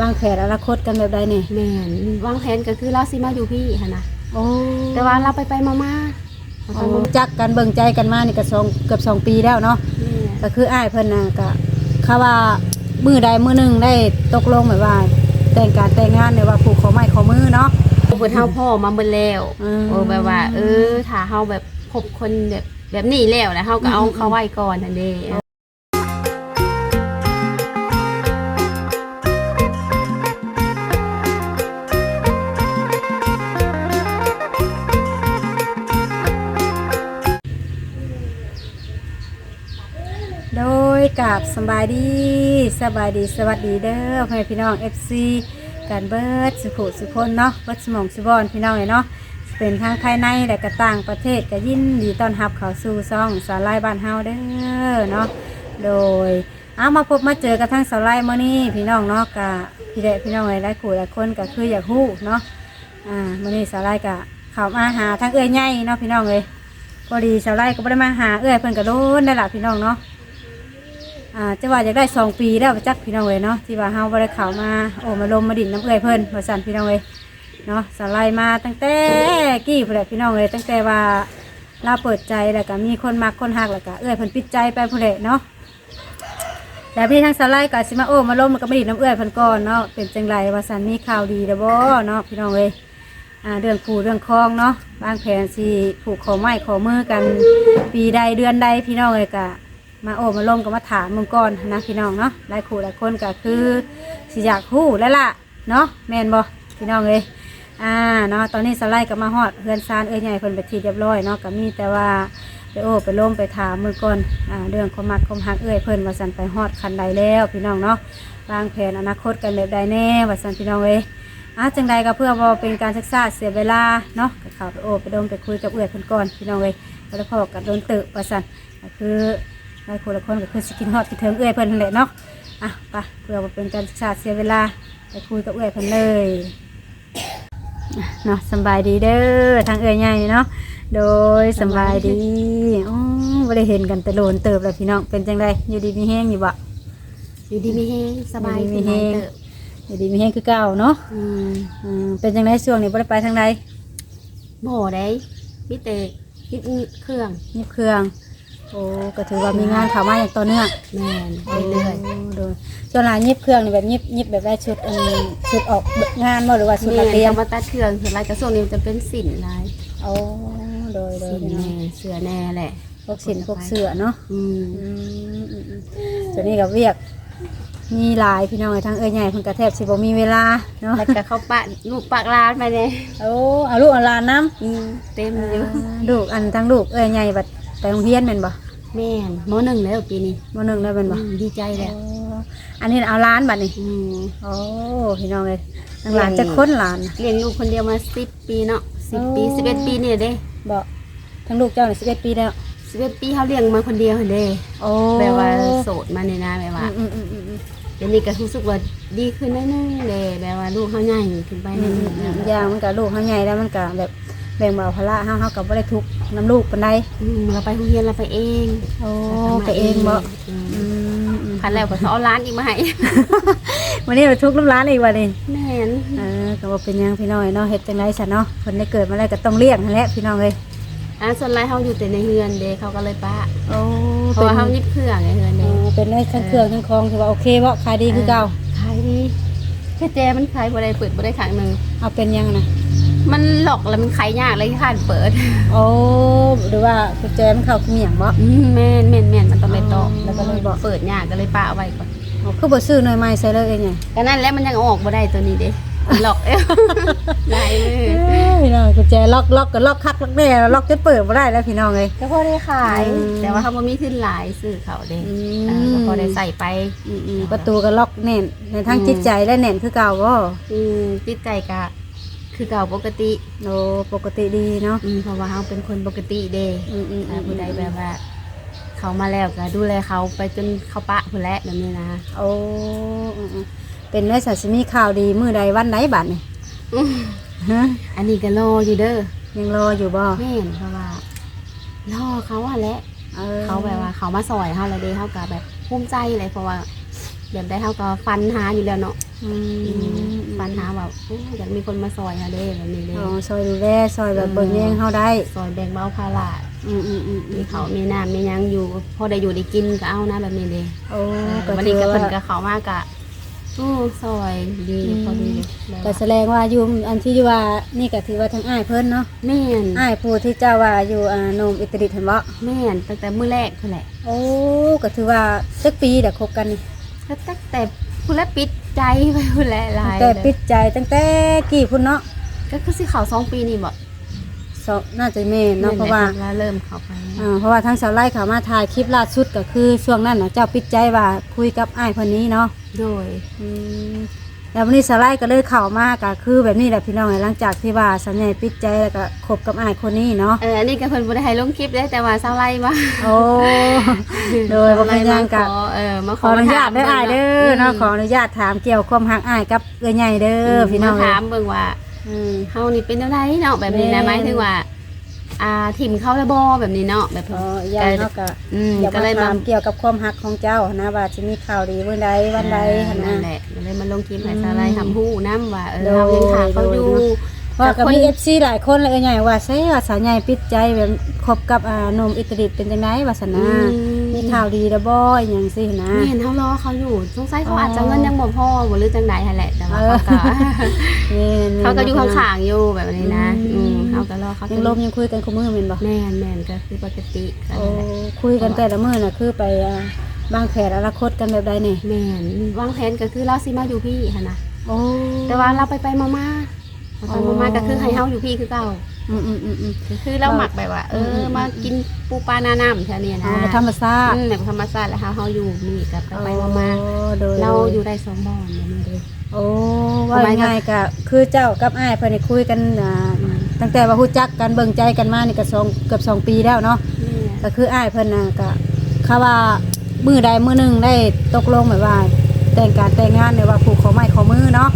บางแผนอนาคตกันแบบใดนี่แม่นวางแผนก็คือเราสิมาอยู่พี่หั่นนะโอ้แต่ว่าเราไปไปๆมาๆมาโอ้ไปมาจักกันเบิ่งใจกันมานี่ก็สองเกือบสองปีแล้วเนาะๆแม่ก็คืออ้ายเพิ่นน่ะก็เขาว่ามือใดมือหนึงได้ตกลงแบบว่า แต่งการแต่งงานเนี่ยว่าผูกขอไม้ขอมือเนาะ เพิ่นเฮาพ่อมาเบิ่นแล้วอืมโอ้แบบว่า เออถ้าเฮาแบบพบคนแบบแบบนี้แล้วนะเฮาก็เอาอืมเขาไว้ก่อนนั่นเด้โด บสบายดีสบายดีสวัสดีเด้อพ่อพี่น้อง FC กันเบิดสุขสุคนเนาะเบิดสมองสุบอนพี่น้องเลยเนาะเป็นทางภายในและก็ต่างประเทศก็ยินดีต้อนรับเขาสู่ซ่องสาวไลบ้านเฮาเด้อเนาะโดยเอามาพบมาเจอกันทั้งสาวไล่มื้อนี้พี่น้องเนาะกะพี่เดะพี่น้องเอ้ยหลายคู่หลายคนก็คืออยากฮู้เนาะอ่ามื้อนี้สาวไล่ก็เขามาหาทั้งเอ้ยใหญ่เนาะพี่น้องเอ้ยพอดีสาวไล่ก็บ่ได้มาหาเอ้ยเพิ่นก็โดนได้ละพี่น้องเนาะ อ่าจะว่าอยากได้สองปีแล้วจักพี่น้องเว้ยเนาะที่ว่าเฮาบ่ได้เข้ามาโอ้มาลมมาดินน้ำเอื้อยเพิ่นว่าซั่นพี่น้องเว้ยเนาะสไลด์มาตั้งแต่กี้พุ่นแหละพี่น้องเว้ยตั้งแต่ว่าเราเปิดใจแล้วก็มีคนมักคนฮักแล้วก็เอื้อยเพิ่นปิดใจไปพุ่นแหละเนาะแล้วพี่ทั้งสไลด์ก็สิมาโอ้มาลมมันก็มาดินน้ำเอื้อยเพิ่นก่อนเนาะเป็นจังไรว่าซั่นมีข่าวดีเด้อบ่เนาะพี่น้องเว้ยอ่าเรื่องผูเรื่องคลองเนาะบางแผนสิผูกขอไม้ขอมือกันปีใดเดือนใดพี่น้องเอ้ยก็ มาโอ้มาลมก็มาถามมึงก่อนนะพี่น้องเนาะหลายคู่หลายคนก็คือสิอยากคู่แล้วล่ะเนาะแมนบ่พี่น้องเลยอ่าเนาะตอนนี้สไลด์ก็มาฮอดเฮือนซานเอ้ยใหญ่เพิ่นไปทีเรียบร้อยเนาะก็มีแต่ว่าไปโอ้ไปล้มไปถามมือก่อนอ่าเรื่องความมักความฮักเอ้ยเพิ่นว่าสันไปฮอดคันใดแล้วพี่น้องเนาะวางแผนอนาคตกันแบบใดแน่ว่าสันพี่น้องเอ้ยอะจังใดก็เพื่อบ่เป็นการศึกษาเสียเวลาเนาะก็เข้าไปโอ้ไปดมไปคุยกับเอ้ยเพิ่นก่อนพี่น้องเอ้ยแล้วพอกับโดนตึว่าสันก็คือ หลายคนละคนก็คือสกินฮอตกินเทิงเอื้อยเพิ่นนั่นแหละเนาะอะไปเพื่อบ่เป็นการศึกษาเสียเวลาไปคุยกับเอื้อยเพิ่นเลยอะเนาะสำบายดีเด้อทางเอื้อยใหญ่เนาะโดยสำบายดีอ๋อบ่ได้เห็นกันแต่โลนเติบแล้วพี่น้องเป็นจังไดอยู่ดีมีแห้งอยู่บ่อยู่ดีมีแฮงสบายอยู่ดีมีแฮงเติบอยู่ดีมีแห้งคือเก่าเนาะอืมอืมเป็นจังไดช่วงนี้บ่ได้ไปทางใดบ่ได้มีแต่คิดเครื่องยิบเครื่อง โอ้ก็ถือว่ามีงานเข้ามาอย่างต่อเนื่องแม่นไปเรื่อยโดยส่วนหลายยิบเครื่องนี่แบบยิบยิบแบบได้ชุดอันชุดออกงานบ่หรือว่าชุดแม่นักนเรียนจะมาตัดเครื่องส่วนหลายกระทรวงนี้มันจะเป็นสินลายโอ้โดยโดยสินพี่น้องแน่เสือแน่แหละพวกสินพวกเสือเนาะ อืมอืมอืมอืมส่วนนี้กับเวียกมีหลายพี่น้องทั้งเอ้ยใหญ่เพิ่นกระแทบสิบ่มีเวลาเนาะแล้วก็เขาปะลูกปากร้านไปเลยโอ้เอาลูกเอาหลานน้อืมเต็มำอยู่ลูกอันทั้งลูกเอ้ยใหญ่บัด ไปโรงเรียนแม่นบ่แม่นมหนึ่งแล้วปีนี้มหนึ่งได้แม่นบ่อืมดีใจแหละโอ้อันนี้เอาหลานบัดนี่อืมโอ้พี่น้องเอ้ยทั้งหลานจะค้นหลานน่ะ เลี้ยงลูกคนเดียวมาสิบปีเนาะสิบปีโอ้ สิบเอ็ดปีนี่เด้บ่ทั้งลูกเจ้านี่11ปีแล้ว สิบเอ็ดปีเขาเลี้ยงมาคนเดียวเด้โอ้แบบว่าโสดมาเนี่ยนะแบบว่าอืมอืมอืมอืมเดี๋ยวนี้ก็รู้สึกว่าดีขึ้นนิดนึงเลยแบบว่าลูกเขาใหญ่ขึ้นไปอืนิมดอืนึมงอืมอย่างมันก็ลูกเฮาใหญ่แล้วมันก็แบบ แบ่งเบาภาระเฮาเฮาก็บ่ได้ทุกข์นํลูกปานใดอืมเราไปโรงเรียนเราไปเองโอ้ไปเองบ่อืมอืมอืมคันแล้วก็เขาเอาร้านอีกมาให้วันนี้เราทุกข์น้ำร้านอีกวันนี้แม่นเออก็บอกเป็นหยังพี่น้อยเนาะเฮ็ดจังไรซะเนาะคนได้เกิดมาแล้วก็ต้องเลี้ยงนั่นแหละพี่น้องเลยอ่าส่วนไรเขาอยู่แต่ในเฮือนเด้เขาก็เลยป้าโอ้เพเป็ราะนว่าเขายิบเครื่องในเฮือนเอเด้อเป็นได้ทั้งเครื่องทั้งคองถือว่าโอเคบ่ขายดีคือเก่าขายดีแค่แจมันขายบ่ได้เปิดบ่ได้ครั้งหนึ่งเอาเป็นยังนะ มันหลอกแล้วมันขายยากเลยค่ะเปิดโอ้หรือว่ากุญแจมันเข้าเมียงบ่อืมแม่นแม่นแม่นมันต้องไปต่อแล้วก็เลยบอกเปิดยากก็เลยป้าเอาไว้ก่อนอ๋อคือบ่ซื้อหน่วยใหม่ใส่เลยเองไงก็นั่นแหละมันยังเอาออกบ่ได้ตัวนี้เด้มันหลอกเอ้ยได้เลยเอ้ยพี่น้องกุญแจล็อกล็อกก็ล็อกคักล็อกแน่ล็อกจนเปิดบ่ได้แล้วพี่น้องเลยก็พอได้ขายอืมแต่ว่าเขาบ่มีขึ้นหลายซื้อเขาเด้อืเออก็พอได้ใส่ไปอืมอืมประตูก็ล็อกแน่นในทางจิตใจและแน่นคือเก่าบ่อืมติดใจกะ คือเก่าปกติโอ้ปกติดีเนาะอืมเพราะว่าเขาเป็นคนปกติเด้อืมอืมอืถ้ามผู้ใดแบบว่า เขามาแล้วก็ดูแลเขาไปจนเขาปะผู้แลแบบนี้นะโอ้อืมอืมเป็นได้สัตว์มีข่าวดีมื้อใดวันไหนบัดนี่อืมฮะอันนี้ก็รออยู่เด้อยังรออยู่บ่แม่นเพราะว่ารอเขาอะแหละ ออเขาแบบว่าเขามาซอยเขาแล้วเด้เขาก็แบบภูมิใจเลยเพราะว่า แบบได้เฮาก็ฟันหาอยู่แล้วเนาะอืมฟันหาแบบโอ้อยากมีคนมาซอยหาเด้แบบนี้เด้อ๋อซอยดูแลซอยแบบเบิ่งแยงเฮาได้ซอยแบ่งเบาภาระอืมอืมอืมมีเขาวมีน้ำมีหยังอยู่พอได้อยู่ได้กินก็เอานะแบบนี้เด้โอ้ก็ก็วันถืนี้อก็เพิ่นว่าก็เข้ามากะอู้ซอยดีพอดีเลยก็แสดงว่าอยู่อันที่ว่านี่ก็ถือว่าทั้งอ้ายเพิ่นเนาะแม่นอ้ายผู้ที่เจ้าว่าอยู่อ่าโนมอิตาลีเห็นบ่แม่นตั้งแต่มื้อแรกเพิ่นแหละโอ้ก็ถือว่าสักปีเดี๋ยวคบกันนี่ ก็ตั้งแต่ผู้ละปิดใจไปผู้ละหลายแต่เลยปิดใจตั้งแต่กี่พุ่นเนาะก็คือสิเขาสองปีนี่บ่สองน่าจะแม่นเนาะเพราะว่าแม่นแหลเริ่มเข้าไปอ่าเพราะว่าทั้งสาวไล่เขามาถ่ายคลิปล่าสุดก็คือช่วงนั้นน่ะเจ้าปิดใจว่าคุยกับอ้ายคนนี้เนาะโดยอืม แล้ววันนี้สาวไล่ก็เลยเข้ามาก็คือแบบนี้แหละพี่น้องหลังจากที่ว่าสัญญาปิดใจแล้วก็คบกับอ้ายคนนี้เนาะเอออันนี้ก็เพิ่นบ่ได้ให้ลงคลิปเด้แต่ว่าเซาไล่มาโอ้โดยบ่เป็นหยังกะขอเออมาขออนุญาตเด้ออ้ายเด้อเนาะขออนุญาตถามเกี่ยวความหักอ้ายกับเอื้อใหญ่เด้อพี่น้องมาถามเบิ่งว่าอืมเฮานี่เป็นจังไดเนาะแบบนี้นะแม่หมายถึงว่า อ่าถิ่มเขาแล้วบ่แบบนี้เนาะแบบอ๋อยายเนาะก็อืมอยากก็มาเลยมาถามเกี่ยวกับความหักของเจ้านะว่าจะมีข่าวดีวันใดวันใดหั่นนั่นะนแหละก็เลยมาลงคลิปให้อืมสาไลทำฮู้นำว่าเออโดยเฮายังหาเขาอยู่โดย เพราะก็มีแต่คนเอฟซีหลายคนเลยเอ้ยใหญ่ว่าใช่ว่าสาวใหญ่ปิดใจแบบคบกับอ่าหนมอิตาลีเป็นจังไดว่าสนะอืมมีข่าวดีแล้วบ่อหย่างสินะไม่เห็นเขารอเขาอยู่สงสัยเขาอ๋อออาจจะเงินยังบ่พอบ่หรือจังใดหั่นแหละแต่ว่าเขาก็แม่นๆเขาก็อยู่ข้างๆอยู่แบบนี้นะอืมอืมเขาก็รอเขายังลมยังคุยกันคุมือแม่นบ่แม่นแม่นก็คือปกติกันโอ้นั่นแหละคุยกันแต่ละมื้อน่ะคือไปอ่าบางแผนอนาคตกันแบบใดนี่แม่นวางแผนก็คือเราสิมาอยู่พี่หั่นนะโอ้แต่ว่าเราไปไปๆมาๆ ไปๆมาๆก็คือให้เฮาอยู่พี่คือเก่าอืมอืมอืมอืมก็คือเราหมักแบบว่า เออมากินปูปลาหน้าน้ำแค่นี้อ๋อนะแบบธรรมชาติอืมแบบธรรมชาติแล้วเฮาเฮาอยู่นี่กับไปไปๆมาโอ้โดยๆเราอยู่ได้สองบ่อนแบบนี้เลยโอ้ว่าง่ายๆก็คือเจ้ากับอ้ายเพิ่นนี่คุยกันอ่าตั้งแต่ว่าฮู้จักกันเบิ่งใจกันมานี่ก็สองเกือบสองปีแล้วเนาะ ก็คืออ้ายเพิ่นน่ะก็คาว่ามือใดมือหนึ่งได้ตกลงแบบว่า แต่งการแต่งงานเนี่ยว่าผูกขอไม้ขอมือเนาะ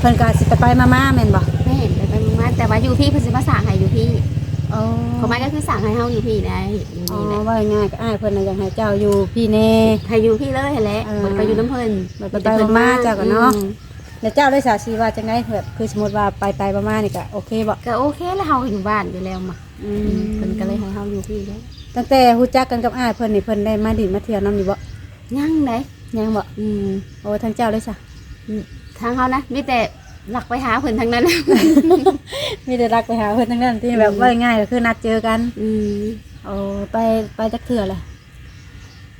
เพิ่นก็สิไปไปมามาแม่นบ่แม่เห็นไปไปมาๆแต่ว่าอยู่พี่เพิ่นสิมาสั่งให้อยู่พี่อ๋อเขาไม่ก็คือสั่งให้เฮาอยู่พี่ได้อยู่อ๋อนี่แหละว่าง่ายๆก็อ้ายเพิ่นน่ะอยากให้เจ้าอยู่พี่แน่ ให้อยู่พี่เลยหั่นแหละเออ มันไปอยู่น้ำเพิ่นแบบไปๆมาๆเจ้าก็เนาะอืมแล้วเจ้าได้สาชีว่าจังไดแบบคือสมมุติว่าไปไปๆมาๆนี่ก็โอเคบ่ก็โอเคแล้วเฮาอยู่บ้านอยู่แล้วมาอืเพิ่นมก็เลยให้เฮาอยู่พี่แล้วตั้งแต่ฮู้จักกันกับอ้ายเพิ่นนี่เพิ่นได้มาดินมาเที่ยวนำนี่บ่ยังไดยังบ่อืมโอ้ทางเจ้าเลยซะ ทางเฮานะมีแต่หลักไปหาเพิ่นทั้งนั้น มีแต่รักไปหาเพิ่นทั้งนั้นที่แบบว่าง่ายๆก็คือนัดเจอกันอืมโอ้ไปไปจักเทื่อเลย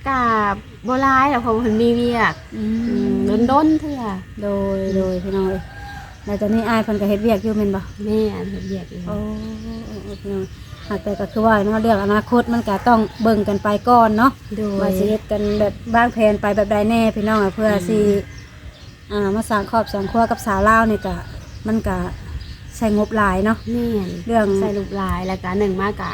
กาบบ่ร้ายหรอกเพราะว่าเพิ่นมีเวียกอือืมมโดนๆเทื่อโดยโดยพี่น้องเอ้ยแล้วตอนนี้อายเพิ่นก็เฮ็ดเวียกอยู่แม่นบ่แม่อันเฮ็ดเวียกอยู่โอ้พี่น้องหากแต่ก็คือว่าเนาะเรื่องอนาคตมันก็ต้องเบิ่งกันไปก่อนเนาะ โดย ว่าสิเฮ็ดกันแบบวางแผนไปแบบใดแน่พี่น้องอะเพื่อสิ อ่ามาสร้างครอบสร้างครัวกับสาวลาวนี่ก็มันก็ใช้งบหลายเนาะ แม่นเรื่อง ใส่ลูกลายแล้วก็หนึ่งมากอะ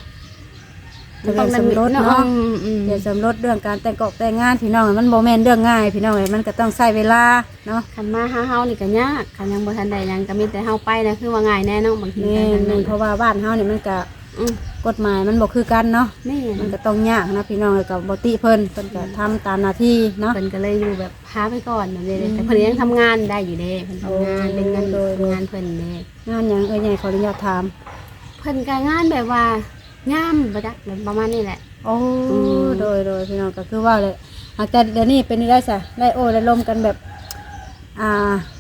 ทะเบียนสมรสเนาะ อืมอืมเดี๋ยวสมรสเรื่องการแต่งกอกแต่งงานพี่น้องมันบ่แม่นเรื่องง่าย พี่น้องเอ้ยมันก็ต้องใช้เวลาเนาะคันมาหาเฮานี่ก็ยากคันยังบ่ทันได้หยังก็มีแต่เฮาไปนะคือว่าง่ายแน่เนาะบางทีแม่ก็นนั่นเพราะว่าบ้านเฮานี่มันก็ อืมกฎหมายมันบ่คือกันเนาะแม่มันก็ต้องยากนะพี่น้องเอ้ยกับบ่ติเพิ่นเพิ่นก็ทำตามหน้าที่เนาะ เพิ่นก็เลยอยู่แบบพาไปก่อนแบบนี้เลยอืมแต่เพิ่นยังทำงานได้อยู่เด้เพิ่นทำงานโอ้ เป็นงานโดยโดยงานเพิ่นเด้งานหยังเอ้ยใหญ่ขออนุญาตถาม เพิ่นก็งานแบบว่างามบ่จักแบบประมาณนี้แหละ โอ้อืม โดยโดยพี่น้องก็คือว่าเลยหากแต่เดี๋ยวนี้เป็นได้ซะได้โอ้ได้ลมกันแบบ อ่า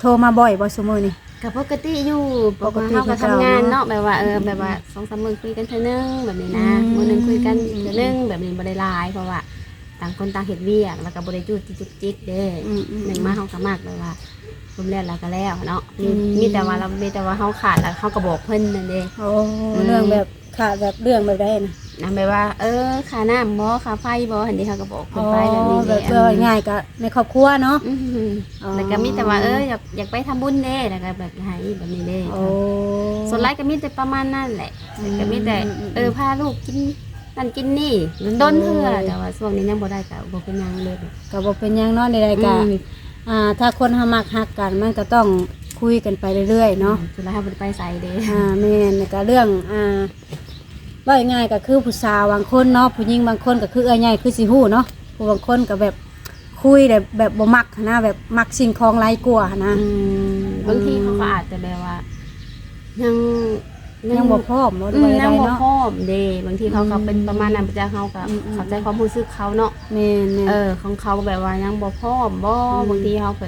โทรมาบ่อยบ่ซุมื้อนี่ ก็ปกติอยู่ปปกกติติเฮาก็คือทำเก่างานเนาะเนาะแบบว่าเออแบบว่า2-3มื้อคุยกันเทื่อนึงแบบนี้นะอืมมื้อหนึงคุยกันเทื่อนึงแบบนี้บ่ได้หลายเพราะว่าต่างคนต่างเฮ็ดเวียกแล้วก็บ่ได้จู้จุกจิกเด้อืมอืมหนึ่งมาเขาก็มากเลยว่ารุมแล้วเราก็แล้วเนาะมีอืมมีแต่ว่าเรามีแต่ว่าเขาขาดแล้วเขาก็บอกเพิ่นนั่นเองโอ้เรื่องแบบขาดแบบเรื่องแบบใดนะ นะแบบว่า เออขาน้ำบ่ขาไฟบ่เห็นดีเขาก็บอกเพิ่อ๋นอไปแบบนี้แบเด้บเพื่อง่ายก็ในครอบครัวเนาะอือหืออ๋อแล้วก็มีแต่ว่าเอออยากอยากไปทำบุญเด้แล้วก็แบบให้แบบนี้เด้โอ้ ส่วนไลายก็มีแต่ประมาณนั้นแหละอืมก็มีแต่อืมอืมเออพาลูกกินนั่นกินนี่มันด้นเถื่อแต่ว่าช่วงนี้ยังบ่ได้ก็บ่เป็นหยังเลยก็บ่เป็นหยังเนาะใดๆก็อืม อ่า ถ้าคนเฮามักฮักกันมันก็ต้องคุยกันไปเรื่อยๆเนาะ สุดท้ายเขาบ่ได้ไปใส่เด้ อ่าแม่นแล้วก็เรื่องอ่า ว่าง่ายๆก็คือผู้สาวบางคนเนาะผู้หญิงบางคนก็คือเอ้ยใหญ่คือสิฮู้เนาะผู้บางคนก็แบบคคุยแบบแบบบ่มักหั้นนะแบบมักสิ่งของไร้กลัวหั้นนะ อืมบางทีเขาก็อาจจะแบบว่า ยังยังบ่พร้อมบ่อืด้วมยยังบ่เนาะ พร้อมเด้บางทีเขาก็อืมเป็นประมาณนั้นประจาเขาก็อืมอืม เข้าใจความรู้สึกเขาเนาะ แม่นเอๆ อของเขาแบบว่ายังบ่พร้อมบ่อืม บางทีเขาก็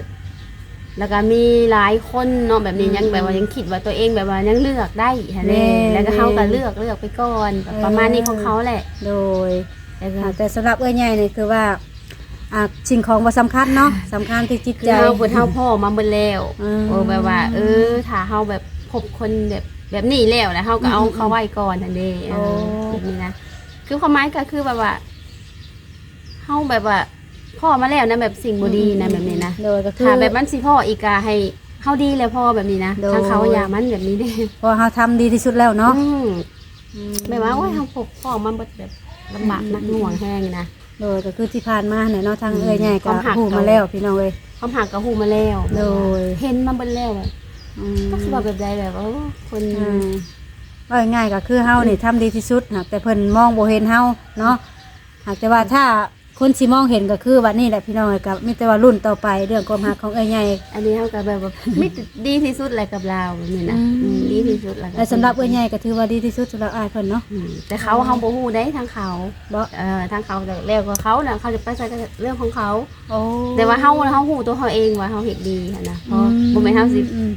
แล้วก็มีหลายคนเนาะแบบนี้อืมยังแบบว่ายังคิดว่าตัวเองแบบว่ายังเลือกได้ฮะแม่เด้แล้วก็เขาก็แม่เลือกเลือกไปก่อนแบบเออประมาณนี้ของเขาแหละ โดยแต่ก็อ่าแต่สำหรับเอ้ยใหญ่นี่คือว่าอ่าสิ่งของบ่สำคัญเนาะสำคัญที่จิตคือใจเฮาเพิ่นเฮาพ่อมาเบิ่แล้วอืมโอ้แบบว่า เออถ้าเฮาแบบพบคนแบบแบบนี้แล้วแล้วเฮาก็เอาอืมเขาไว้ก่อนนั่นเด้เออโอ้แบบนี้นะคือความหมายก็คือแบบว่าเฮาแบบว่า พ่อมาแล้วนะแบบสิ่งบ่ดีนะแบบนี้นะโดยก็คือ ถ้าแบบมันสิพ่ออีกาให้เฮาดีแล้วพ่อแบบนี้นะโดย ทางเขาอย่ามันแบบนี้เด้เพราะเฮาทำดีที่สุดแล้วเนาะอืมอืมแบบว่าโอ้ยเฮาพบพ่อมันแบบแบบลำบากหนักหน่วงแห้งนะ โดยก็คือที่ผ่านมาเนี่ยเนาะทางเอ้ยใหญ่คก็วามหักฮู้มาแล้วพี่น้องเอ้ย ความหักก็ฮู้มาแล้วโดย เห็นมาเบิ่แล้วแบบอืมก็คือว่าแบบใดแบบว่าโอ้คนอ่าว่าง่ายๆก็คือเฮานี่ทำดีที่สุดหากแต่เพิ่นมองบ่เห็นเฮาเนาะหากแต่ว่าถ้า คนสิมองเห็นก็คือวันนี้แหละพี่น้องเอ้ยก็มีแต่ว่ารุ่นต่อไปเรื่องความรักของเอ้ยใหญ่อันนี้เขาก็แบบว่าไม่ดีที่สุดเลยกับเราแบบนี้นะอืมอืมดีที่สุดแล้วและสำหรับเอ้ยใหญ่ก็ถือว่าดีที่สุดสำหรับอ้ายเพิ่นเนาะอืมแต่เขาเขาบ่ฮู้ได้ทางเขาบ่เออทางเขาแต่แล้วก็เขาน่ะเขาจะไปใส่ก็เรื่องของเขา โอ้แต่ว่าเขาเขาฮู้ตัวเขาเองว่าเขาเฮ็ดดีหั้นนะเพราะบ่แม่นเฮาสิอืม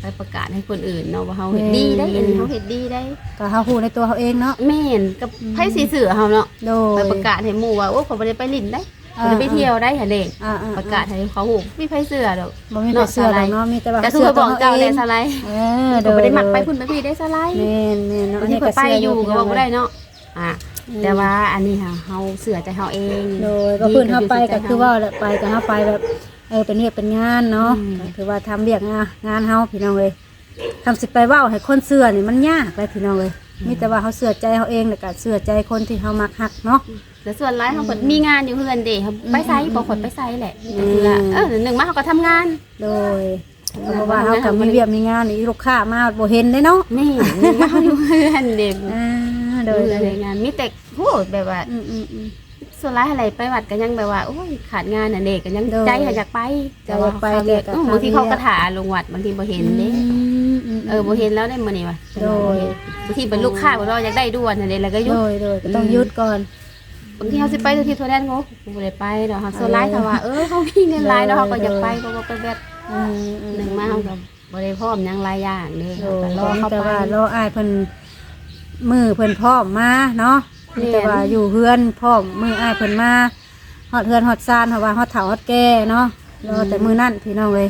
ไปประกาศให้คนอื่นเนาะว่าเขาเฮ็ดแม่นดีได้อันนี้เขาเฮ็ดดีได้ ก็เฮาฮู้ในตัวเฮาเองเนาะแม่นกับไผสิเสือเฮาเนาะโดยไปประกาศให้หมู่ว่าโอ้เขาบ่ได้ไปลิ้นได้อ่า บ่ได้ไปเที่ยวได้หั่นเด้อ่าๆประกาศให้เขาฮู้มีไผเสือดอกบ่มีใครเชื่อหรอกเนาะมีแต่ว่าแต่เชื่คืออบอกตัวเจ้าเอได้งสไลด์เออโดก็ยบ่ได้มักไปโดยพุ่นไปพี่ได้สไลด์แม่นแม่นเนาะบางอันทีนี้เปิก็ดไปเชื่อออยู่ยู่ก็บอกบ่ได้เนาะอ่าแต่ว่าอันนี้ค่ะเฮาเสือใจเฮาเอง โดยก็เพิ่นเฮาไปก็คือว่าแหละไปก็เฮาไปแบบ เออเป็นเวียกเป็นงานเนาะก็คือว่าทำเวียกงานงานเฮาพี่น้องเอ้ยทำสิไปเว้าให้คนเชื่อนี่มันยากเลยพี่น้องเอ้ยมีแต่ว่าเฮาเชื่อใจเฮาเองแล้วก็เชื่อใจคนที่เฮามักฮักเนาะ แต่ส่วนหลายเฮาเปิดมีงานอยู่เฮือนเด้เฮาไปไสบ่คนไปไสแหละอืมคือว่าเออหนึ่งมาเฮาก็ทำงาน โดยเพราะว่าเฮาก็มีเวียกมีงานนี่ลูกค้ามาบ่เห็นได้เนาะนี่หนึ่งมาเฮาอยู่เฮือนเด้อ่าโดโดยยโดยเลยงานมีแต่โหแบบว่าอืมอืมอืม ส่วนหลายอะไรไปวัดก็ยังแบบว่าโอ้ยขาดงานน่ะเด็กก็ยังโดยใจอยากไปแต่ว่าใจอยากไปเขาเรียกแต่ก็อืมบางทีทางเขาเรียกกระถาลงวัดบางทีบ่เห็นเด้มมเออบ่เห็นแล้วได้มื้อนี้ว่ะโดย บางทีเป็นลูกค้าบ่เราอยากได้ด่วนน่ะเด้แล้วก็หยุโดดยโดยก็ต้องหยุดก่อน บางทีเขาสิไปทุกทีทั่วแดนเขาบ่ได้ไปดอกเขาส่วนหลายถ้าว่าเออเขามีเงินหลายเนาะเขาก็อยากไปเพราะว่าไปแบบอืมอืมหนึ่งมาเขาก็บ่ได้พร้อมหยังหลายอย่างเด้โดเขายก็รอเขาแต่ไปว่ารออ้ายเพิ่นมือเพิ่นพร้อมมาเนาะแม่นแต่ว่าอยู่เฮือนพร้อมมืออ้ายเพิ่นมาฮอดเฮือนฮอดซานเพราะว่าฮอดเฒ่าฮอดแก่เนาะรอแต่มือนั่นพี่น้องเลย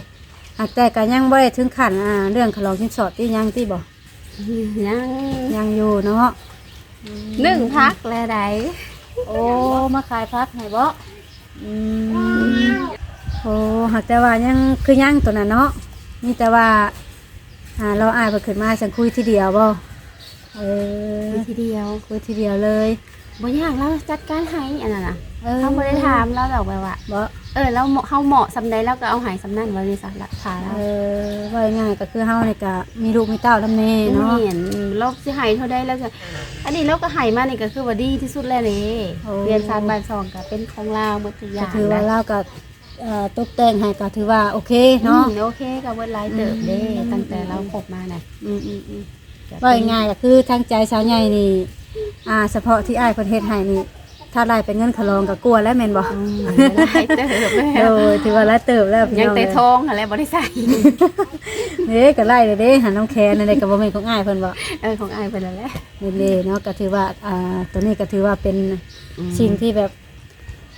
หากแต่ก็ยังบ่ได้ถึงขั้นอ่าเรื่องขลองชิ้นสอดที่ยังที่บ่ยังยังอยู่เนาะหนึ่งพักแล้วใดโอ้มาขายพักให้บ่อืมโอ้หากแต่ว่ายังคือยังตัวนั้นเนาะนี่แต่ว่าอ่าเราอ้ายเพิ่นขึ้นมาสังคุยทีเดียวบ่ เออทีเดียวคุยทีเดียวเลยบ่ยากแล้วจัดการให้อันนั้นน่ะออเขาบ่ได้ถามเราดอกแบบว่าบ่เออแล้วเหมาะเขาเหมาะสำใดแล้วก็เอาหายสำนั่นไว้ในสักหลักฐานเออว่าง่ายๆก็คือเฮานี่ก็มีลูกมีเต้าทำแน่เนาะเห็นเราสิหายเท่าใดแล้วก็อันนี้เราก็หายมานี่ก็คือว่าดีที่สุดแล้วนี่เรียนชาติบ้านซองก็เป็นของเราหมดทุกอก็ย่างถือว่านะเราก็เอ่อตกแต่งให้ก็ถือว่าโอเคเนาะอืมโอเคก็เบิดหลายเติบเด้อืมตั้งแต่เราคบมาน่ะอืมอืมอืม ว่าง่ายๆก็คือทางใจสาวใหญ่นี่อ่าเฉพาะที่อ้ายเพิ่นเฮ็ดให้นี่ ถ้าได้เป็นเงินขลองก็กลัวแล้วแม่นบ่อืมหลายเติบแล้โดวยถือว่าหลายเติบแล้วพี่ยังน้องแต่เอ้ยทองอะไรบ่ได้ใส่เด้ก็ไล่เลยเด้หันน้องแคนนั่นได้ก็บ่แม่นของอ้ายเพิ่นบ่เออของอายไปแล้วแหละนี่เด้เนาะก็ถือว่าอ่าตัวนี้ก็ถือว่าเป็นสิ่งที่แบบ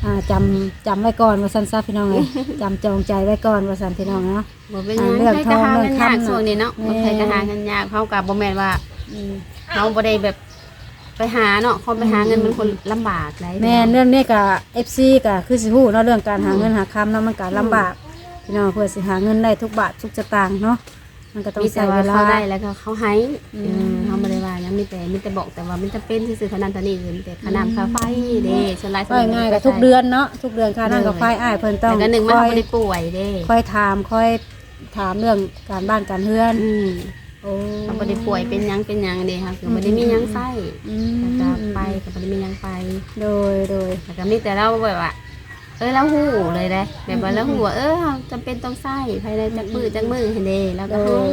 อ่าจำจำไว้ก่อนว่าสันซะพี่น้องเลยจำจองใจไว้ก่อนว่าสันพี่น้องเนาะ บ่เป็นหยังอ่าเรื่องใครก็หาทองเงินยากเรื่องคำช่วงนี้เนาะแม่ใครก็หาเงินยากเขาก็บ่แม่นว่าเฮาบ่ได้แบบไปหาเนาะคนไปหาเงินมันคนลำบากหลายแม่นเรื่องนี้กับเอฟซีก็คือสิฮู้เนาะเรื่องการหาเงินหาคำเนาะมันก็ลำบากพี่น้องเพื่อสิหาเงินได้ทุกบาททุกสตางค์เนาะมันก็ต้องมีแต่ใช้ว่าเวลา เขาได้แล้วก็เขาให้อืม เออเขาบ่ได้ว่า หยังมีแต่มีแต่บอกแต่ว่ามันจะเป็นซื่อๆเท่านั้นเท่านี้คือมีแต่ค่าน้ำค่าไฟเด้ส่วนหลายส่วนว่าง่ายๆก็ทุกเดือนเนาะทุกเดือนค่านั่งกับไฟอ้ายเพิ่นต้องแต่ก็หนึ่งคมันอเขายบ่ได้ป่วยเด้คอยถามคอยถามเรื่องการบ้านการเฮือนอืมโอ้เขาบ่ได้ป่วยเป็นหยังเป็นหยังเด้ค่ะคือบ่ได้มีหยังไส้อืแล้วมก็ไปก็บ่ได้มีหยังไป โดยโดย แล้วก็มีแต่เราแบบว่า เออแล้วฮู้เลยได้แบบว่าแล้วฮู้ว่าเออเราจำเป็นต้องใส่ภายในจักมือจักมือเห็นเด้แล้วโดก็ฮู้ย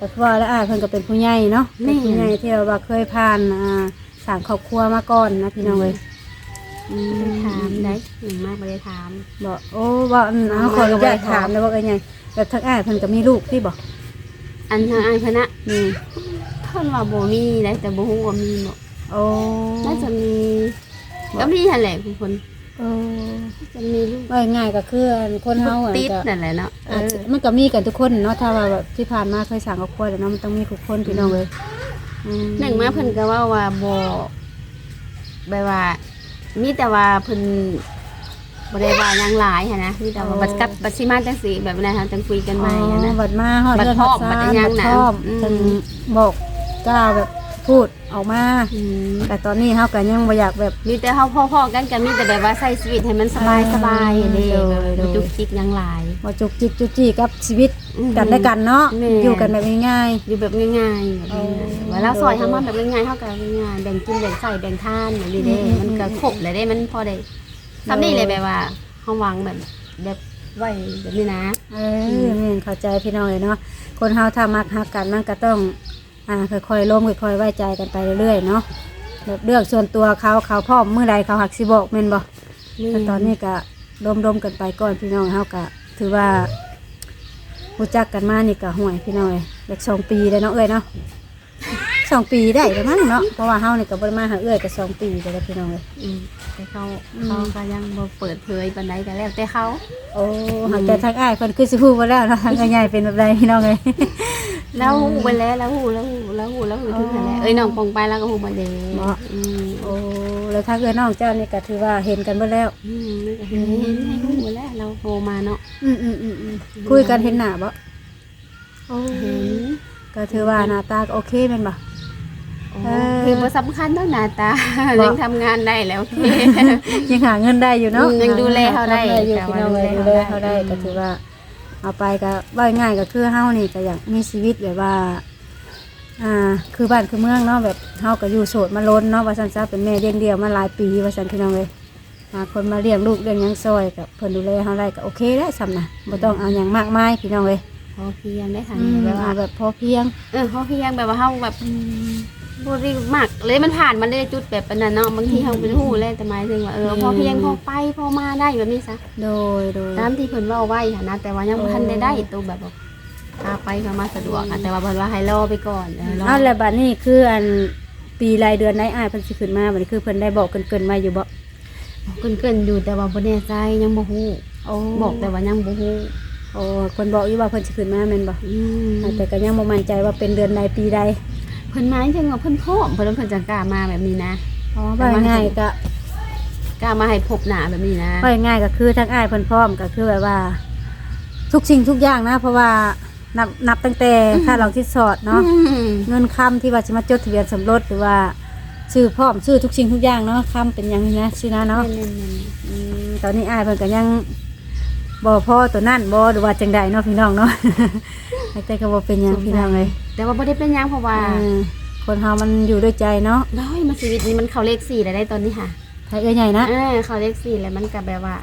ก็คือว่าแล้วอ้ายเพิ่นก็เป็นผู้ใหญ่เนาะแม่เป็นผู้ใหญ่ที่ว่าเคยผ่านอ่าสร้างครอบครัวมาก่อนนะพี่น้องเอ้ยอืบ่ได้ถามได้หนึ่งมากบ่ได้ถามบอกโอ้ว่าอันเอาขออนุญาตถามเลยว่าไงไงแบบทั้งอ้ายเพิ่นก็มีลูกที่บอกอันทางอ้ายเพิ่นน่ะมีเพิ่นว่าบ่มีได้แต่บ่ฮู้ว่ามีบ่โอ้น่าจะมีก็มีหั่นแหละคุณคน โอ้จะมีลูก ว่าง่ายก็คือคนเฮาอะติดก็นั่นแหละเนาะเออาจอจะมันก็มีกันทุกคนเนาะถ้าว่าแบบที่ผ่านมาเคยสั่งครอบครัวแล้วเนาะมันต้องมีทุกคนพี่น้องเลยอืมหนึ่งมาเพิ่นก็ว่าว่าบ่แบบว่า มีแต่ว่าเพิ่นบ่ได้ว่าหยังหลายหันนะมีแต่ว่าบัดกับบัดสิมาจังซี่แบบนั้นทางจังคุยกันใหม่หันนะ อ๋อบัดมาฮอดบัดเรือนพร้อมฮอบัดซ่านยังบัดน่ะพร้อมอืมจนบอกกล้าแบบ พูดออกมา อืมแต่ตอนนี้เฮาก็ยังบ่อยากแบบ มีแต่เฮาพ่อๆกันก็มีแต่แบบว่าใช้ชีวิตให้มันสบายสบายๆเด้โดยแบบโดยบ่จุกจิกหยังหลาย บ่จุกจิกจุกจี้กับชีวิตกันได้กันเนาะแม่ อยู่กันแบบง่าย อยู่แบบง่ายๆแบบโอ้ง่ายๆว่าเราซอยเฮามาแบบง่ายๆเฮาก็ง่ายๆแบ่งกินแบ่งใส่แบ่งทานแบบนี้เด้ อืมมันก็ครบเลยเด้มันพอได้ทำนี่เลยแบบว่าเฮาหวังแบบแบบไว้แบบนี้นะ ๆเออแม่นเข้าใจพี่น้องเลยเนาะคนเฮาถ้ามักฮักกันมันก็ต้อง อ่าค่อยๆล้มค่อยๆไว้ใจกันไปเรื่อยๆเนาะแบบเรื่องส่วนตัวเขาเขาพร้อมเมื่อใดเขาหักสิบอกแม่นบ่แต่ตอนนี้ก็รมๆกันไปก่อนพี่น้องเฮาก็ถือว่ารู้จักกันมานี่ก็ห่วยพี่น้องเอ้ยอยากสองปีแล้วเนาะเอ้ยเนาะสองปีได้แล้วมั้งเนาะเพราะว่าเฮานี่ก็บ่ได้มาหาเอ้ยก็สองปีไปแล้วพี่น้องเอ้ยอืม แต่เขาอืม เขาก็ยังบ่เปิดเผยปานใดก็แล้วแต่เขา โอ้หากแต่ทางอ้ายเพิ่นคือสิพูดบ่แล้วเนาะทางใหญ่เป็นแบบใดพี่น้องเอ้ย แล้วฮู้ไปแล้วแล้วฮู้แล้วฮู้แล้วฮู้แล้วฮู้ถึงนั่นแหละอ๋อเอ้ยน้องปองไปแล้วก็ฮู้บ่เด้บ่ อืมโอ้แล้วทางเอ้ยน้องเจ้านี่ก็ถือว่าเห็นกันเบิดแล้ว อืมเห็นเห็นให้ฮู้หมดแล้วเราโทรมาเนาะอืมอืมอืมอืมคุยกันเห็นหน้าบ่โอ้เห็นก็ถือว่าหน้าตาก็โอเคแม่นบ่เออ คือบ่สำคัญเท่าหน้าตาบ่ ยังทำงานได้แล้วโอเค ยังหาเงินได้อยู่เนาะอืมยังดูแลเขาได้ทำอยู่แต่พี่ว่าน้องเลยดูดูแลแลเขาเขาได้ได้ก็ถือว่า เอาไปก็ว่าง่ายก็คือเฮานี่ก็อยากมีชีวิตแบบว่า อ่า คือบ้านคือเมืองเนาะแบบเฮาก็อยู่โสดมาล้นเนาะว่าซั่นซะเป็นแม่เลี้ยงเดี่ยวมาหลายปีว่าซั่นพี่น้องเลยหาคนมาเลี้ยงลูกเลี้ยงหยังซอยกับเพิ่นดูแลเฮาได้ก็โอเคแล้วซำนะบ่ต้องเอาหยังมากมายพี่น้องเลยพอเพียงได้ทางอืมแบบว่าเอาแบบพอเพียง เออพอเพียงแบบว่าเฮาแบบ บ่ได้มากเลยมันผ่านมันได้จุดแบบปานนั้นเนาะบางทีเฮาเป็นฮู้แล้วแต่หมายถึงว่าเออพอเพียงพอไปพอมาได้แบบนี้ซะโดยโดยตามที่เพิ่นเว้าไว้ค่ะนะแต่ว่ายังบ่ทันได้ได้ตัวแบบว่าพาไปพามาสะดวกอะแต่ว่าเพิ่นว่าให้รอไปก่อนเออรออ้าวแล้วบัดนี้คืออันปีรายเดือนไหนอ้ายเพิ่นสิขึ้นมาบัดนี้คือเพิ่นได้บอกเกินๆมาอยู่บ่เกินๆอยู่แต่ว่าบ่แน่ใจยังบ่ฮู้โอ้บอกแต่ว่ายังบ่ฮู้โอ้เพิ่นบอกอยู่ว่าเพิ่นสิขึ้นมาแม่นบ่อืมแต่ก็ยังบ่มั่นใจว่าเป็นเดือนใดปีใด เพิ่นหมายถึงว่าเพิ่นพร้อมเพิ่นเพิ่นจะกล้ามาแบบนี้นะอ๋อว่าง่ายๆก็กล้ามาให้พบหน้าแบบนี้นะว่าง่ายๆก็คือทั้งอ้ายเพิ่นพร้อมก็คือแบบว่า ทุกสิ่งทุกอย่างนะ เพราะว่านับนับตั้งแต่ค่าลองที่สอดเนาะอืมเงินคำที่ว่าจะมาจดทะเบียนสมรสหรือว่าชื่อพร้อมชื่อทุกสิ่งทุกอย่างเนาะคำเป็นหยังนี่นะชื่อนะเนาะแม่นอืมตอนนี้อ้ายเพิ่นก็ยังบ่พอตัวนั่นบ่หรือว่าจังใดเนาะพี่น้องเนาะแต่ก็บ่เป็นหยังพี่น้องเลยๆ แต่ว่าบ่ได้เป็นหยังเพราะว่าเออคนเฮามันอยู่ด้วยใจเนาะร้อยมาชีวิตนี้มันเข้าเลข4แล้วได้ตอนนี้ค่ะ ไทยเอ้ยใหญ่นะ เออเข้าเลข4แล้วมันก็แบบว่า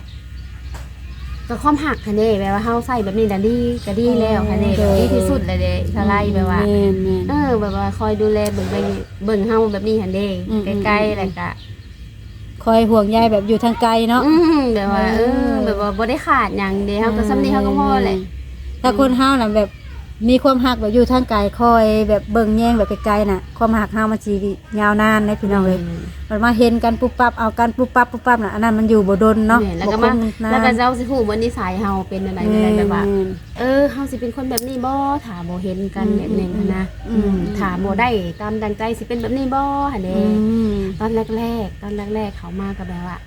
ก็ความหักค่ะเด้แบบว่าเฮาใส่แบบนี้น่ะดีก็ดีแล้วค่ะเด้ดีที่สุดเลยเด้สไลด์แบบว่า แม่นแม่น เออ แบบว่าคอยดูแลเบิ่งไปเบิ่งเฮาแบบนี้หั่นเด้อืม ใกล้ๆแล้วก็คอยห่วงใยแบบอยู่ทางไกลเนาะ อืมแบบว่าเอเอออแบบว่าบ่ได้ขาดหยังเด้เฮาก็ซ้ำนี้เฮาก็พอแหละ ถ้าคนเฮาน่ะแบบ มีความหักแบบอยู่ทางไกลคอยแบบเบิ่งแย่งแบบไกลๆน่ะ ความหักเฮามันสิยาวนานนะพี่น้องเอ้ยมันมาเห็นกันปุ๊บปั๊บเอากันปุ๊บปั๊บปุ๊บปั๊บน่ะอันนั้นมันอยู่บ่ดนเนาะแม่แล้วก็บ่มาคงนนแล้วก็เจ้าสิฮู้ว่านิสัยเฮาเป็นอะไรเป็นอะไรแบบว่าม่นเออเฮาสิเป็นคนแบบนี้บ่ถ้าบ่เห็นกันอืมแบบนี้หั้นนะอือืมมถ้าบ่ได้ตามดังใจสิเป็นแบบนี้บ่หั่นเด้อืมตอนแรกๆตอนแรกๆเขามาก็แบบว่า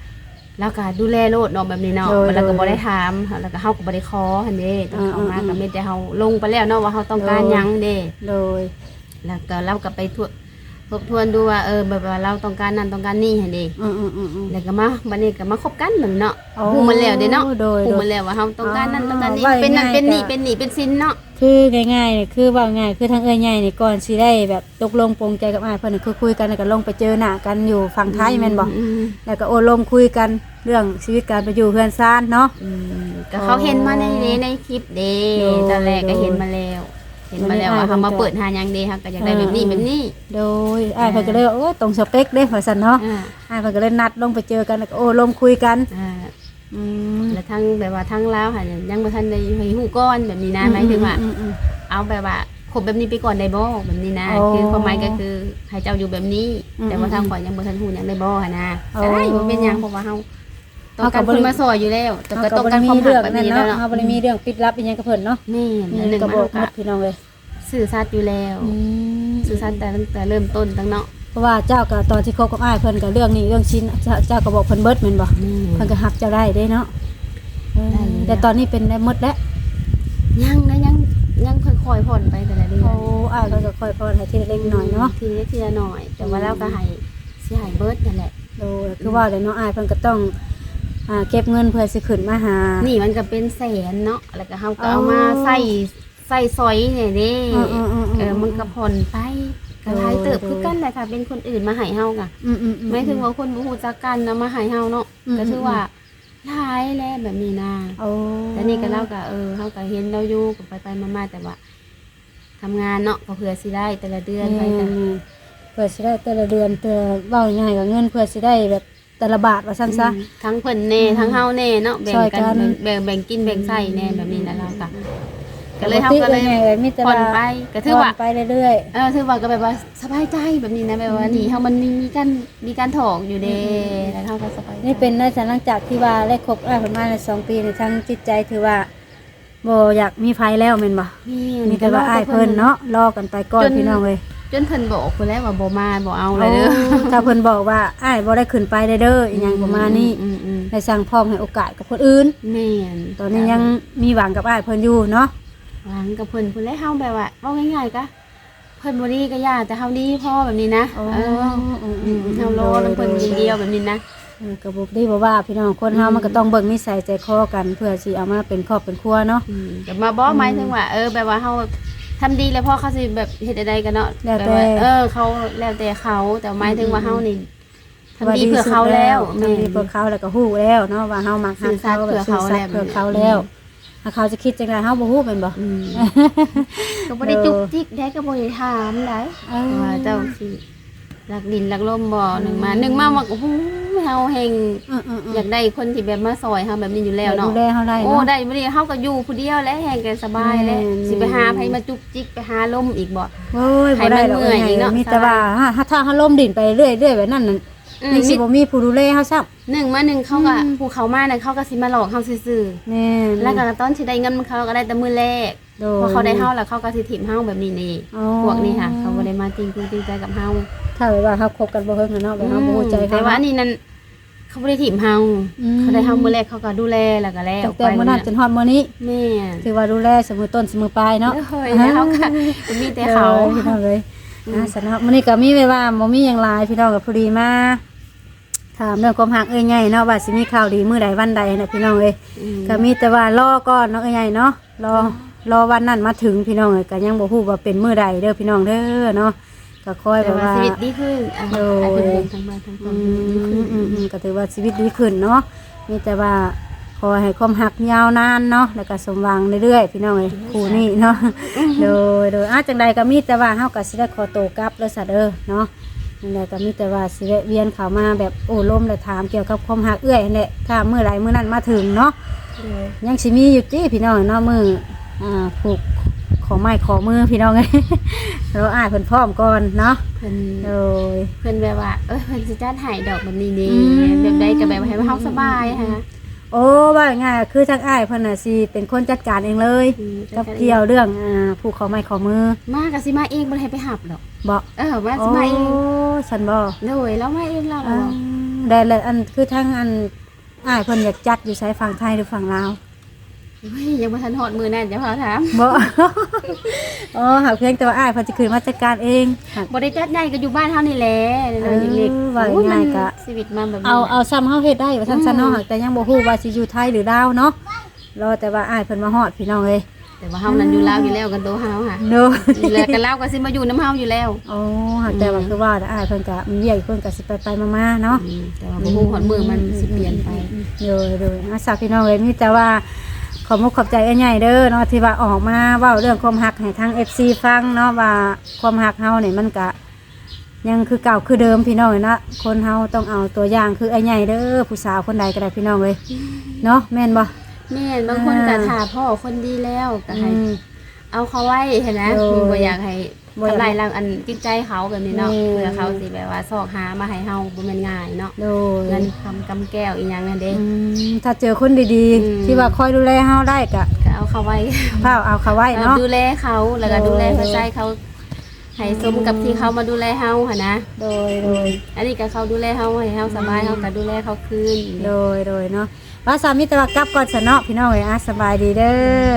แล้วก็ดูแลโลดเนาะแบบนี้เนาะโดยแล้วก็โดยบ่ได้ถามแล้วก็เฮาก็บ่ได้ขอหั่นเด้ตอนเขามาอืมอืม ก็มีแต่เฮาลงไปแล้วเนาะว่าเฮาต้องการโดยหยังเด้ โดย แล้วก็เราก็ไปทวนทบทวนดูว่าเออแบบว่าเราต้องการนั่นต้องการนี่หั่นเด้อืมอืมอืมอืม แล้วก็มาบัดนี้ก็มาคบกันเหมือนเนาะโอ้ฮู้มันแล้วเด้เนาะโดยฮู้โดยมันแล้วว่าเฮาต้องการนั่นอ๋อต้องการนี่ว่าเป็นนั่นง่ายๆเป็นนี่ก็ เป็นนี่เป็นสินเนาะ คือง่ายๆเนี่ยคือว่าง่ายคือทางเอ้ยใหญ่นี่ก่อนสิได้แบบตกลงปรงใจกับอ้ายเพิ่นนี่คือคุยกันแล้วก็ลงไปเจอหน้ากันอยู่ฝั่งไทยแม่นบ่อืมแล้วก็โอ้ลมคุยกันเรื่องชีวิตการไปอยู่เพื่อนซ่านเนาะ อืมก็เขาเห็นมาในเดในคลิปเดโดยตอนแรกก็เห็นมาแล้ว เห็นมาแล้วว่าวันนี้อ้ายเขามาเพิ่นก็เปิดหายังเดค่ะก็อยากได้แบบนี้แบบนี้ โดยอ้ายเพิ่นก็เลยว่าโอ้ตรงสเปคเด้ว่าซั่นเนาะอ่า อ้ายเพิ่นก็เลยนัดลงไปเจอกันแล้วก็โอ้ลมคุยกัน อ่า อืมแล้วทั้งแบบว่าทั้งลาวค่ะยังบ่ทันได้ให้ฮู้ก่อนแบบนี้นะหมายถึงว่า อืมอืมเอาแบบว่าคบแบบนี้ไปก่อนได้บ่แบบนี้นะโอ้คือความหมายก็คือให้เจ้าอยู่แบบนี้ อืมแต่ว่าทางข่อยยังบ่ทันฮู้หยังได้บ่หั่นนะโอ้ได้บ่เป็นหยังเพราะว่าเฮาต้องเฮาก็การบ่ คนได้มาซอยอยู่แล้ว แต่เฮาก็ก็ต้องบ่กาได้รคมีวามเรื่รัอกงแบบนั่นนี้เนาะแล้วเนาะเฮาบ่ได้มีเรื่องปิดลับอีหยังกับเพิ่นเนาะแม่นมีอันหนึ่งก็มาบอกเฮาหมก็ดพี่น้องเลยสื่อสัตย์อยู่แล้ว อืม สื่อสัตย์แต่ตั้งแต่เริ่มต้นตั้งเนาะเพ ราะว่าเจ้าก็ตอนที่คบกับอ้ายเพิ่นก็เรื่องนี้เรื่องชิ้นเจ้าเจ้าก็บอกเพิ่นเบิดแม่นบ่เพิ่นก็หักเจ้าได้เด้เนาะเออได้อยู่แต่ตอนนี้เป็นได้หมดแล้วยังนะยังยังค่อยๆผ่อนไปแต่ละเดือนโอ้อ้ายเพิ่นก็ค่อยพอนให้ทีละเล็กน้อยเนาะทีละทีละหน่อย แต่ว่าเราก็ให้สิให้เบิร์ดนั่นแหละ โดยคือว่าแต่เนาะอ้ายเพิ่นก็ต้องอ่าเก็บเงินเพื่อสิขึ้นมาหา นี่มันก็เป็นแสนเนาะ แล้วก็เฮาก็อ๋อเอามาใส่ใส่ซอยเนี่ยเด้อืมอืมอืมอืมเออมันก็ผ่อนไป ก็หลายเติบคือกันแหละค่ะ เป็นคนอื่นมาให้เฮาก็อืมอืมอืมไม่ถึงว่าคนบ่ฮู้จักกันนะมาให้เฮาเนาะอืม ก็ถือว่าหลายแล้วแบบนี้นะโอ้แต่นี่ก็เล่าก็เออเฮาก็เห็นเราอยู่ก็ไปไปๆมาๆแต่ว่าทำงานเนาะก็เพื่อสิได้แต่ละเดือนไปแม่กันๆเพื่อสิได้แต่ละเดือนแต่เว้าง่ายๆก็เงินเพื่อสิได้แบบแต่ละบาทว่าซั่นซะ ทั้งเพิ่นแน่ทั้งเฮาแน่เนาะแบ่งช่วยกักันน แบ่งแบ่งกินแบ่งใช้แน่แบบนี้นะเราก็ ก็เลยปเฮากติก็เลยง่ายๆเลยมีแต่ผ่อนว่าไปก็ถือว่า ผ่นไปเรื่อย เออถือว่าก็แบบว่าสบายใจแบบนี้นะแบบว่านี่เฮามันมีมีการมีการถอกอยู่เด้แล้วเฮาก็สบายใจ ๆ นี่เป็นในสถานหลังจากที่ว่าได้คบอ้ายประมาณสองปีในทั้งจิตใจถือว่าบ่อยากมีไฟแล้วแม่นบ่มีแต่ว่าอ้ายเพิ่นเนาะรอกันไปก่อนพี่น้องเลยจนเพิ่นบอกพุ่นแล้วว่าบ่มาบ่เอาเลยเด้อถ้าเพิ่นบอกว่าอ้ายบ่ได้ขึ้นไปได้เด้ออีหยังประมาณนี้อืมอืมได้สั่งพร้อมให้โอกาสกับคนอื่น แม่นตอนนี้ยังมีหวังกับอ้ายเพิ่นอยู่เนาะ หวังกับเพิ่นพุ่นแล้วเฮาแบบว่าเว้าง่ายๆก็เพิ่นบ่ดีก็ย่าแต่เฮาดีพอแบบนี้นะเอออืมเฮารอนํเพิ่นอย่างเดียวแบบนี้นะเออก็บ่ได้บ่ว่าพี่น้องคนเฮามันก็ต้องเบิ่งนิสัยใจคอกัน เพื่อสิเอามาเป็นครอบเป็นครัวเนาะอืมก็มาบอกหมายถึงว่าเออแบบว่าเฮาทำดีแล้วพ่อเขาสิแบบเฮ็ดอะไรกันเนาะแล้วแต่บบาเออเขาแล้วแต่เขาแต่หมายถึงว่าเฮานี่ทำดีเพื่อเขาแล้วทำดีเพื่อเขาแล้วก็ฮู้แล้วเนาะว่าเฮามักสื่อสัตย์แบบเพื่อเขาสื่อสัตย์แล้วเพื่อเขาแล้ว ถ้าเขาจะคิดจังไดเฮาบ่ฮู้แม่นบ่อืมก็บ่ได้จุกจิกได้ก็บ่ได้ถามได้เออว่าเจ้าสิรักดินรักลมบ่หนึ่งมาหนึ่งมาว่าโอ้โหเฮาแฮงอือๆๆอยากได้คนที่แบบมาซอยเฮาแบบนี้อยู่แล้วเนาะดูแลเฮาได้โอ้เนาะได้บ่ได้เฮาก็อยู่ผู้เดียวและแฮงกันสบายแล้วแม่นสิไปหาไผมาจุกจิกไปหาลมอีกบ่โอ้ยบ่ได้หรอกให้มันเมื่อยอีกเนาะมีแต่ว่าถ้าถ้าเฮาล่มดินไปเรื่อยๆแบบนั้นน่ะ อืมนี่สิบ่มีผู้ดูแลเฮาซับหนึ่งมาหนึ่งเขาก็ผู้เขามาน่ะเขาก็สิมาหลอกเฮาซื่อแน่นๆแล้วก็ตอนสิได้เงินมันเขาก็ได้แต่มื้อแรกโดพอเขาได้เฮาแล้วเขาก็สิถิ่มเฮาแบบนี้นี่อ๋อ พวกนี้ค่ะเขาบ่ได้มาจริงจริงใจกับเฮาถ้าแบบว่าเฮาคบกันบ่เฮิงน่ะเนาะแบบเฮาบ่ฮู้ใจแต่ว่าอันนี้นั่นเขาบ่ได้ถิ่มเฮาอืม เขาได้เฮามื้อแรกเขาก็ดูแลแล้วก็แล้วตั้งแต่มื้อนั้นจนฮอดมื้อนี้แม่ ถือว่าดูแลเสมอต้นเสมอปลายเนาะเฮ้ยแล้วเขาก็มีแต่เขา ออพี่น้องเลย อ่าสำหรับมื้อนี้ก็มีไว้ว่าบ่มีหยังหลายพี่น้องก็พอดีมาถามเรื่องความหักเอ้ยใหญ่เนาะว่าสิมีข่าวดีมื้อใดวันใดนะพี่น้องเอ้ยอืมก็มีแต่ว่ารอก่อนเนาะเอ้ยใหญ่เนาะรอรอวันนั้นมาถึงพี่น้องเอ้ยก็ยังบ่ฮู้ว่าเป็นมื้อใดเด้อพี่น้องเด้อเนาะก็คอยแบแต่บว่าว่าชีวิตดีขึ้นอะโดยไอ้คนเดินทั้งบ้านทั้งคอืนดีขึ้นมอืมอืมก็ถือว่าชีวิตดีขึ้นเนาะมีแต่ว่า ขอให้ความหักยาวนานเนาะแล้วก็สมหวังเรื่อยๆพี่น้องเอ้ยคู่นี้เนาะโดยโดยอาจังใดก็มีแต่ว่าเฮาก็สิได้ขอโตวกลับแล้วซะเด้อเนาะนั่นแหละก็มีแต่ว่าสิแวะเวียนเข้ามาแบบโอ้ลมและถามเกี่ยวกับความหักเอื้อยนั่นแหละถ้ามื้อใดมื้อนั้นมาถึงเนาะยังสิมีอยู่ติพี่น้องเนาะมื้ออ่าผูกขอไม้ขอมือพี่น้องเอ้ยเราอ้ายเพิ่นพร้อมก่อนเนาะเพิ่นโดยเพิ่นแบบว่าเอ้ยเพิ่นสิจัดให้ดอกแบบนี้นี่อืมแบบใดก็แบบให้เฮาสบายฮะ โอ้ว่าง่ายๆคือทางอ้ายเพิ่นน่ะสิเป็นคนจัดการเองเลยอืมกับเกี่ยวเรื่องอ่าผูกขอไม้ขอมือมาก็สิมาเองบ่ได้ให้ไปหับดอกบ่เออมาโอ้สิมาเองฉันบ่โดยแล้วมาเองแล้วอ่าเราได้เลยอันคือทั้งอันอ้ายเพิ่นอยากจัดอยู่ใช้ฝั่งไทยหรือฝั่งลาว เฮ้ยยังบ่ทันฮอดมือนั่นจะพาถามบ่ อ๋อหากเพียงแต่ว่าอ้ายเพิ่นจะคืนมาจัดการเองหาก บ่ได้จัดใหญ่ก็อยู่บ้านเฮานี่แหละน้อยๆเล็กเออๆว่าโอ้ยง่ายมันกะ ชีวิตมาแบบนี้เอาเอาซ้ำเฮาเฮ็ดได้ว่าซั่นอืมซะเนาะหากแต่ยังบ่ฮู้ว่าสิอยู่ไทยหรือลาวเนาะรอแต่ว่าอ้ายเพิ่นมาฮอดพี่น้องเอ้ยแต่ว่าเฮานั้นอยู่ลาวอยู่แล้วกันโตเฮาค่ะโดยแล้วกันลาวก็สิมาอยู่น้ำเฮาอยู่แล้วโอ้แต่ว่าคือว่าอ้ายเพิ่นก็มีเวียกเพิ่นก็สิไปไปๆมาๆเนาะอืมแต่ว่าบ่ฮู้ฮอดมือมันสิเปลี่ยนไป โดยโดยอาสาพี่น้องเอ้ยมีแต่ว่า ขอบมุกขอบใจอันใหญ่เด้อเนาะที่ว่าออกมาเว้าเรื่องความหักให้ทาง FC ฟังเนาะว่าความหักเฮาเนี่ยมันก็ยังคือเก่าคือเดิมพี่น้องเอ้ยเนาะคนเฮาต้องเอาตัวอย่างคือไอ้ใหญ่เด้อผู้สาวคนใดก็ได้พี่น้องเอ้ยเนาะแม่นบ่แม่นบางคนก็ถ่าพ่อคนดีแล้วก็ให้อืม เอาเขาไว้เห็นนะโดยบ่อยากให้บ่อยาก ทำลายร่างอันจิตใจเขาแบบนี้เนาะแม่เพื่อเขาสิแบบว่าซอกหามาให้เฮาบ่แม่นง่ายเนาะโดยเงินคำกำแก้วอีหยังนั่นเด้ อืมถ้าเจอคนดีอืม ๆ ที่ว่าคอยดูแลเฮาได้ก็ก็เอาเขาไว้ เฝ้าเอาเขาไว้เนาะ ดูแลเขาแล้วก็โดยดูแลหัวใจเขาให้สมกับที่เขามาดูแลเฮาหั่นนะ โดยโดย อันนี้ก็เขาดูแลเฮาให้เฮาสบายเฮาก็ดูแลเขาคืน โดยโดยเนาะว่าสามีแต่ว่ากลับก่อนสนเนาะพี่น้องเอ้ยอะสบายดีเด้อ